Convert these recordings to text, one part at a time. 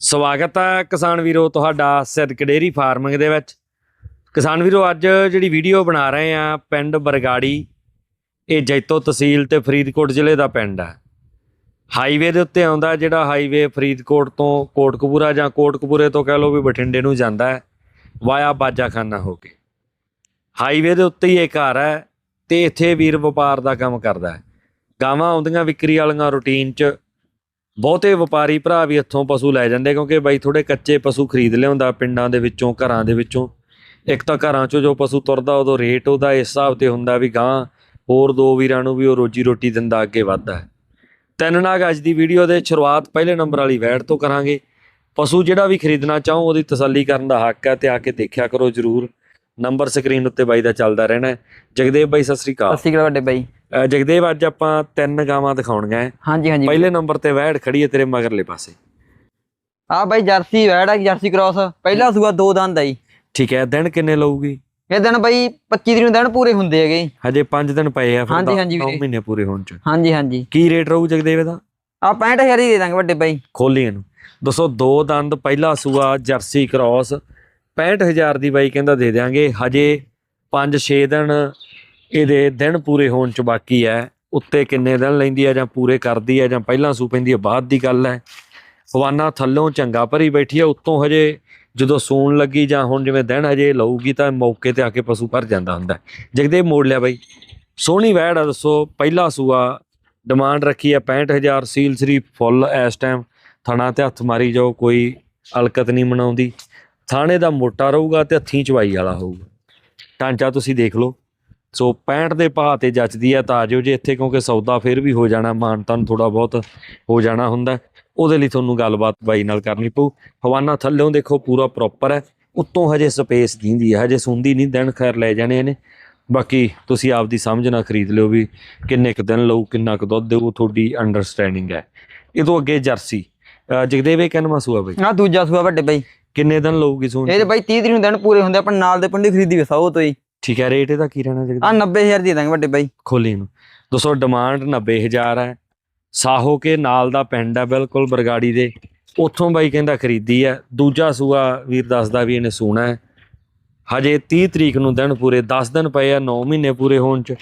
ਸਵਾਗਤ ਹੈ ਕਿਸਾਨ ਵੀਰੋ ਤੁਹਾਡਾ ਸਿੱਧਕ ਡੇਰੀ ਫਾਰਮਿੰਗ ਦੇ ਵਿੱਚ। ਕਿਸਾਨ ਵੀਰੋ, ਅੱਜ ਜਿਹੜੀ ਵੀਡੀਓ ਬਣਾ ਰਹੇ ਆ ਪਿੰਡ ਬਰਗਾੜੀ, ਇਹ ਜੈਤੋ ਤਹਿਸੀਲ ਤੇ ਫਰੀਦਕੋਟ ਜ਼ਿਲ੍ਹੇ ਦਾ ਪਿੰਡ ਹੈ ਹਾਈਵੇ ਦੇ ਉੱਤੇ ਆਉਂਦਾ ਜਿਹੜਾ ਹਾਈਵੇ ਫਰੀਦਕੋਟ ਤੋਂ ਕੋਟਕਪੂਰਾ ਜਾਂ ਕੋਟਕਪੂਰੇ ਤੋਂ ਕਹਿ ਲਓ ਵੀ ਬਠਿੰਡੇ ਨੂੰ ਜਾਂਦਾ ਹੈ, ਵਾਇਆ ਬਾਜਾਖਾਨਾ ਹੋ ਕੇ। ਹਾਈਵੇ ਦੇ ਉੱਤੇ ਹੀ ਇਹ ਘਰ ਹੈ ਤੇ ਇੱਥੇ ਵੀਰ ਵਪਾਰ ਦਾ ਕੰਮ ਕਰਦਾ ਹੈ। ਗਾਵਾਂ ਆਉਂਦੀਆਂ ਵਿਕਰੀ ਵਾਲੀਆਂ ਰੂਟੀਨ 'ਚ ਬਹੁਤੇ ਵਪਾਰੀ ਭਰਾ ਵੀ ਇੱਥੋਂ ਪਸ਼ੂ ਲੈ ਜਾਂਦੇ, ਕਿਉਂਕਿ ਬਾਈ ਥੋੜੇ ਕੱਚੇ ਪਸ਼ੂ ਖਰੀਦ ਲਿਆਉਂਦਾ ਪਿੰਡਾਂ ਦੇ ਵਿੱਚੋਂ, ਘਰਾਂ ਦੇ ਵਿੱਚੋਂ। ਇੱਕ ਤਾਂ ਘਰਾਂ 'ਚੋਂ ਜੋ ਪਸ਼ੂ ਤੁਰਦਾ ਉਦੋਂ ਰੇਟ ਉਹਦਾ ਇਸ ਹਿਸਾਬ ਤੇ ਹੁੰਦਾ ਵੀ ਗਾਂ ਹੋਰ ਦੋ ਵੀਰਾਂ ਨੂੰ ਵੀ ਉਹ ਰੋਜੀ ਰੋਟੀ ਦਿੰਦਾ, ਅੱਗੇ ਵੱਧਦਾ। ਹੈ ਤਿੰਨ ਨਾਗ ਅੱਜ ਦੀ ਵੀਡੀਓ ਦੇ ਸ਼ੁਰੂਆਤ ਪਹਿਲੇ ਨੰਬਰ ਵਾਲੀ ਵੈੜ ਤੋਂ ਕਰਾਂਗੇ। ਪਸ਼ੂ ਜਿਹੜਾ ਵੀ ਖਰੀਦਣਾ ਚਾਹੋ, ਉਹਦੀ ਤਸੱਲੀ ਕਰਨ ਦਾ ਹੱਕ ਹੈ ਤੇ ਆ ਕੇ ਦੇਖਿਆ ਕਰੋ ਜਰੂਰ। ਨੰਬਰ ਸਕਰੀਨ ਉੱਤੇ ਬਾਈ ਦਾ ਚੱਲਦਾ ਰਹਿਣਾ ਹੈ। ਜਗਦੇਵ ਬਾਈ ਸਤਿ ਸ੍ਰੀ ਅਕਾਲ। ਸਤਿ ਸ਼੍ਰੀ ਅਕਾਲ ਵੱਡੇ ਬਾਈ। ਜਗਦੇਵ ਅੱਜ ਆਪਾਂ ਤਿੰਨ ਗਾਵਾਂ ਦਿਖਾਉਣੀਆਂ ਹੈ। ਹਾਂਜੀ ਹਾਂਜੀ। ਪਹਿਲੇ ਨੰਬਰ ਤੇ ਵੈੜ ਖੜੀ ਹੈ ਤੇਰੇ ਮਗਰਲੇ ਪਾਸੇ। ਆ ਬਾਈ ਜਰਸੀ ਵੈੜ ਆ ਜਰਸੀ ਕ੍ਰਾਸ ਪਹਿਲਾ ਸੂਆ ਦੋ ਦੰਦ ਆ ਜੀ। ਠੀਕ ਹੈ ਦਿਨ ਕਿੰਨੇ ਲਊਗੀ? ਇਹ ਦਿਨ ਬਾਈ 25 ਤਰੀਕ ਨੂੰ ਦਿਨ ਪੂਰੇ ਹੁੰਦੇ ਹੈਗੇ। ਹਜੇ 5 ਦਿਨ ਪਏ ਆ ਫਿਰ ਹਾਂਜੀ, ਹਾਂਜੀ। ਮਹੀਨੇ ਪੂਰੇ ਹੋਣ ਚ। ਹਾਂਜੀ ਹਾਂਜੀ। ਕੀ ਰੇਟ ਰਹੂ ਜਗਦੇਵ ਦਾ ਆ 65000 ਹੀ ਦੇ ਦਾਂਗੇ ਵੱਡੇ ਬਾਈ। ਖੋਲੀ ਇਹਨੂੰ। ਦੱਸੋ ਦੋ ਦੰਦ ਪਹਿਲਾ ਸੂਆ ਜਰਸੀ ਕ੍ਰਾਸ 65000 ਦੀ ਬਾਈ ਕਹਿੰਦਾ ਦੇ ਦਿਆਂਗੇ। ਹਜੇ 5-6 ਦਿਨ ਇਹਦੇ ਦਿਨ ਪੂਰੇ ਹੋਣ ਚ ਬਾਕੀ ਹੈ ਉੱਤੇ ਕਿੰਨੇ ਦਿਨ ਲੈਂਦੀ ਹੈ ਜਾਂ ਪੂਰੇ ਕਰਦੀ ਹੈ ਜਾਂ ਪਹਿਲਾਂ ਸੂ ਪੈਂਦੀ ਹੈ ਬਾਅਦ ਦੀ ਗੱਲ ਹੈ ਹਵਾਨਾ ਥੱਲੋਂ ਚੰਗਾ ਭਰੀ ਬੈਠੀ ਹੈ ਉੱਤੋਂ ਹਜੇ ਜਦੋਂ ਸੂਣ ਲੱਗੀ ਜਾਂ ਹੁਣ ਜਿਵੇਂ ਦਿਨ ਹਜੇ ਲਊਗੀ ਤਾਂ ਮੌਕੇ ਤੇ ਆ ਕੇ ਪਸ਼ੂ ਭਰ ਜਾਂਦਾ ਹੁੰਦਾ। ਹੈ। ਜਗਦੇਵ ਮੋੜ ਲਿਆ ਬਾਈ। ਸੋਹਣੀ ਵੈੜ ਆ ਦੱਸੋ, ਪਹਿਲਾ ਸੂਆ ਡਿਮਾਂਡ ਰੱਖੀ ਹੈ 65000 ਸੀਲ ਸਰੀ ਫੁੱਲ ਇਸ ਟਾਈਮ ਥਣਾ ਤੇ ਹੱਥ ਮਾਰੀ ਜਾਓ, ਕੋਈ ਅਲਕਤ ਨਹੀਂ ਮਨਾਉਂਦੀ। ਥਾਣੇ ਦਾ ਮੋਟਾ ਰਹੂਗਾ ਤੇ ਹੱਥੀਂ ਚਵਾਈ ਵਾਲਾ ਹੋਊਗਾ। ਢਾਂਚਾ ਤੁਸੀਂ ਦੇਖ ਲਓ। ਸੋ 65 ਦੇ ਭਾਅ ਤੇ ਜੱਚਦੀ ਹੈ ਤਾਂ ਆ ਜਾਓ ਜੇ ਇੱਥੇ ਕਿਉਂਕਿ ਸੌਦਾ ਫਿਰ ਵੀ ਹੋ ਜਾਣਾ, ਮਾਨਤਾਂ ਥੋੜਾ ਬਹੁਤ ਹੋ ਜਾਣਾ ਹੁੰਦਾ। ਉਹਦੇ ਲਈ ਤੁਹਾਨੂੰ ਗੱਲਬਾਤ ਬਾਈ ਨਾਲ ਕਰਨੀ ਪਊ। ਹਵਾਨਾ ਥੱਲੇੋਂ ਦੇਖੋ ਪੂਰਾ ਪ੍ਰੋਪਰ ਹੈ। ਉੱਤੋਂ ਹਜੇ ਸਪੇਸ ਦਿੰਦੀ ਹੈ ਹਜੇ ਸੁੰਦੀ ਨਹੀਂ ਦਿਨ ਖੈਰ ਲੈ ਜਾਣੇ ਨੇ ਬਾਕੀ ਤੁਸੀਂ ਆਪਦੀ ਸਮਝ ਨਾਲ ਖਰੀਦ ਲਿਓ ਵੀ ਕਿੰਨੇ ਕੁ ਦਿਨ ਲਊ, ਕਿੰਨਾ ਕੁ ਦੁੱਧ ਦੇਊ, ਤੁਹਾਡੀ ਅੰਡਰਸਟੈਂਡਿੰਗ ਹੈ। ਇਹ ਤੋਂ ਅੱਗੇ ਜਰਸੀ ਜਗਦੇਵੇ ਜਗਦੇਵ ਇਹ ਕਹਿੰਦਾ ਸੂਆ ਬਈ? ਆ ਦੂਜਾ ਸੂਆ ਵੱਡੇ ਬਾਈ। ਕਿੰਨੇ ਦਿਨ ਲਊਗੀ ਸੂਣ ਇਹ ਤੇ ਬਾਈ 30 ਤਰੀਕ ਨੂੰ ਦਿਨ ਪੂਰੇ ਹੁੰਦੇ ਆਪਾਂ ਨਾਲ ਦੇ ਪਿੰਡੀ ਖਰੀਦੀ ਵਸਾ ਉਹ ਤੋਂ ਹੀ ਠੀਕ ਹੈ ਰੇਟ ਇਹਦਾ ਕੀ ਰਹਿਣਾ ਆ ਜਗਦੇਵ 90000 ਦੇ ਦਾਂਗੇ ਵੱਡੇ ਬਾਈ। ਖੋਲੀ ਨੂੰ ਦੋਸਤੋ ਡਿਮਾਂਡ 90000 ਹੈ। ਸਾਹੋ ਕੇ ਨਾਲ ਦਾ ਪਿੰਡ ਹੈ ਬਿਲਕੁਲ ਬਰਗਾੜੀ ਦੇ। ਉੱਥੋਂ ਬਾਈ ਕਹਿੰਦਾ ਖਰੀਦੀ ਹੈ। ਦੂਜਾ ਸੂਆ ਵੀਰ ਦੱਸਦਾ ਵੀ ਇਹਨੇ ਸੂਣਾ ਹੈ। ਹਜੇ 30 ਤਰੀਕ ਨੂੰ ਦਿਨ ਪੂਰੇ 10 ਦਿਨ ਪਏ ਆ 9 ਮਹੀਨੇ ਪੂਰੇ ਹੋਣ ਚ।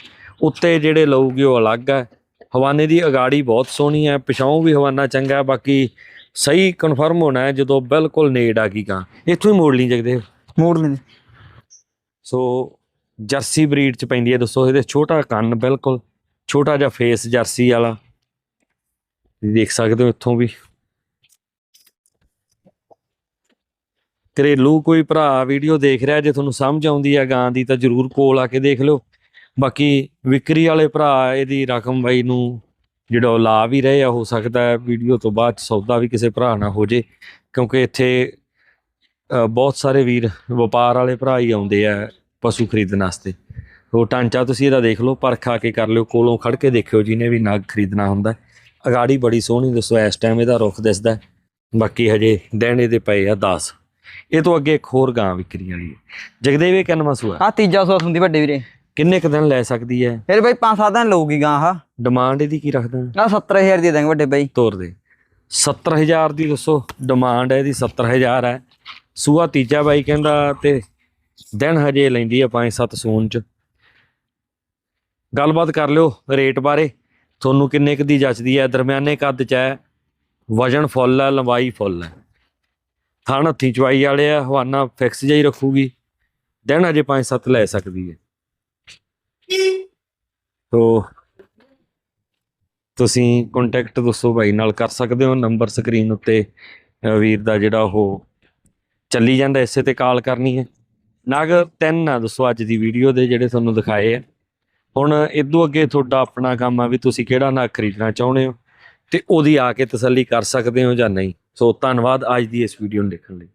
ਉੱਤੇ ਜਿਹੜੇ ਲਊਗੇ ਉਹ ਅਲੱਗ ਹੈ। ਹਵਾਨੇ ਦੀ ਅਗਾੜੀ ਬਹੁਤ ਸੋਹਣੀ ਹੈ ਪਿਛਾਉਂ ਵੀ ਹਵਾਨਾ ਚੰਗਾ ਬਾਕੀ ਸਹੀ ਕਨਫਰਮ ਹੋਣਾ ਹੈ ਜਦੋਂ ਬਿਲਕੁਲ ਨੇੜ ਆ ਗਈ ਕਾਂ ਇੱਥੋਂ ਹੀ ਮੋੜ ਲਈ ਜਗਦੇ ਮੋੜ ਲੈਂਦੇ ਸੋ ਜਰਸੀ ਬਰੀਡ ਚ ਪੈਂਦੀ ਹੈ ਦੱਸੋ ਇਹਦੇ ਛੋਟਾ ਕੰਨ ਬਿਲਕੁਲ ਛੋਟਾ ਜਿਹਾ ਫੇਸ ਜਰਸੀ ਵਾਲਾ। ਤੁਸੀਂ ਦੇਖ ਸਕਦੇ ਹੋ ਇੱਥੋਂ ਵੀ। ਘਰੇਲੂ ਕੋਈ ਭਰਾ ਵੀਡੀਓ ਦੇਖ ਰਿਹਾ ਜੇ ਤੁਹਾਨੂੰ ਸਮਝ ਆਉਂਦੀ ਹੈ ਗਾਂ ਦੀ ਤਾਂ ਜਰੂਰ ਕੋਲ ਆ ਕੇ ਦੇਖ ਲਿਓ। ਬਾਕੀ ਵਿਕਰੀ ਵਾਲੇ ਭਰਾ ਇਹਦੀ ਰਕਮ ਬਾਈ ਨੂੰ ਜਿਹੜਾ ਉਹ ਲਾ ਵੀ ਰਹੇ ਆ, ਹੋ ਸਕਦਾ ਹੈ ਵੀਡੀਓ ਤੋਂ ਬਾਅਦ ਸੌਦਾ ਵੀ ਕਿਸੇ ਭਰਾ ਨਾਲ ਹੋ ਜੇ, ਕਿਉਂਕਿ ਇੱਥੇ ਬਹੁਤ ਸਾਰੇ ਵੀਰ, ਵਪਾਰ ਵਾਲੇ ਭਰਾ ਹੀ ਆਉਂਦੇ ਆ ਪਸ਼ੂ ਖਰੀਦਣ ਵਾਸਤੇ। ਉਹ ਟਾਂਚਾ ਤੁਸੀਂ ਇਹਦਾ ਦੇਖ ਲਓ ਪਰਖ ਆ ਕੇ ਕਰ ਲਿਓ, ਕੋਲੋਂ ਖੜ ਕੇ ਦੇਖਿਓ ਜਿਹਨੇ ਵੀ ਨਗ ਖਰੀਦਣਾ ਹੁੰਦਾ। ਅਗਾੜੀ ਬੜੀ ਸੋਹਣੀ ਦੱਸੋ, ਇਸ ਟਾਈਮ ਇਹਦਾ ਰੁੱਖ ਦਿਸਦਾ ਬਾਕੀ ਹਜੇ ਦਿਨ ਇਹਦੇ ਪਏ ਆ 10 ਇਹ ਤੋਂ ਅੱਗੇ ਇੱਕ ਹੋਰ ਗਾਂ ਵਿਕਰੀ ਵਾਲੀ ਹੈ। ਜਗਦੇਵ, ਇਹ ਕਿੰਨਵਾਂ ਆ ਤੀਜਾ ਸੂਆ ਹੁੰਦੀ ਵੱਡੇ ਵੀਰੇ। ਕਿੰਨੇ ਕੁ ਦਿਨ ਲੈ ਸਕਦੀ ਹੈ ਫਿਰ ਬਾਈ 5-7 ਦਿਨ ਲਊਗੀ ਗਾਂ ਆ ਡਿਮਾਂਡ ਇਹਦੀ ਕੀ ਰੱਖਦਾ? ਆ 70000 ਦੇ ਦਾਂਗੇ ਵੱਡੇ ਬਾਈ। ਤੋਰ ਦੇ। 70000 ਦੀ ਦੱਸੋ ਡਿਮਾਂਡ ਹੈ ਇਹਦੀ 70000 ਹੈ ਸੂਆ ਤੀਜਾ ਬਾਈ ਕਹਿੰਦਾ ਤੇ ਦਿਨ ਹਜੇ ਲੈਂਦੀ ਆ 5-7 ਸੂਨ ਚ। ਗੱਲਬਾਤ ਕਰ ਲਿਓ ਰੇਟ ਬਾਰੇ। ਤੁਹਾਨੂੰ ਕਿੰਨੇ ਕੁ ਦੀ ਜੱਚਦੀ ਹੈ ਦਰਮਿਆਨੇ ਕੱਦ ਚ ਹੈ ਵਜਨ ਫੁੱਲ ਹੈ ਲੰਬਾਈ ਫੁੱਲ ਹੈ ਥਣ ਹੱਥੀ ਚਵਾਈ ਵਾਲੇ ਆ ਹਵਾਨਾ ਫਿਕਸ ਜਿਹਾ ਹੀ ਰੱਖੂਗੀ। ਦਿਨ ਹਜੇ 5-7 ਲੈ ਸਕਦੀ ਹੈ ਸੋ ਤੁਸੀਂ ਕੰਟੈਕਟ ਦੱਸੋ ਭਾਈ, ਨਾਲ ਕਰ ਸਕਦੇ ਹੋ ਨੰਬਰ ਸਕਰੀਨ ਉੱਤੇ ਵੀਰ ਦਾ ਜਿਹੜਾ ਉਹ ਚੱਲੀ ਜਾਂਦਾ, ਇਸੇ ਤੇ ਕਾਲ ਕਰਨੀ ਹੈ। ਨਗ, ਤਿੰਨ ਆ ਦੱਸੋ ਅੱਜ ਦੀ ਵੀਡੀਓ ਦੇ ਜਿਹੜੇ ਤੁਹਾਨੂੰ ਦਿਖਾਏ ਆ। ਹੁਣ ਇਦੋਂ ਅੱਗੇ ਤੁਹਾਡਾ ਆਪਣਾ ਕੰਮ ਆ ਵੀ ਤੁਸੀਂ ਕਿਹੜਾ ਨਗ ਖਰੀਦਣਾ ਚਾਹੁੰਦੇ ਹੋ, ਤੇ ਉਹਦੀ ਆ ਕੇ ਤਸੱਲੀ ਕਰ ਸਕਦੇ ਹੋ ਜਾਂ ਨਹੀਂ। ਸੋ ਧੰਨਵਾਦ ਅੱਜ ਦੀ ਇਸ ਵੀਡੀਓ ਨੂੰ ਦੇਖਣ ਲਈ।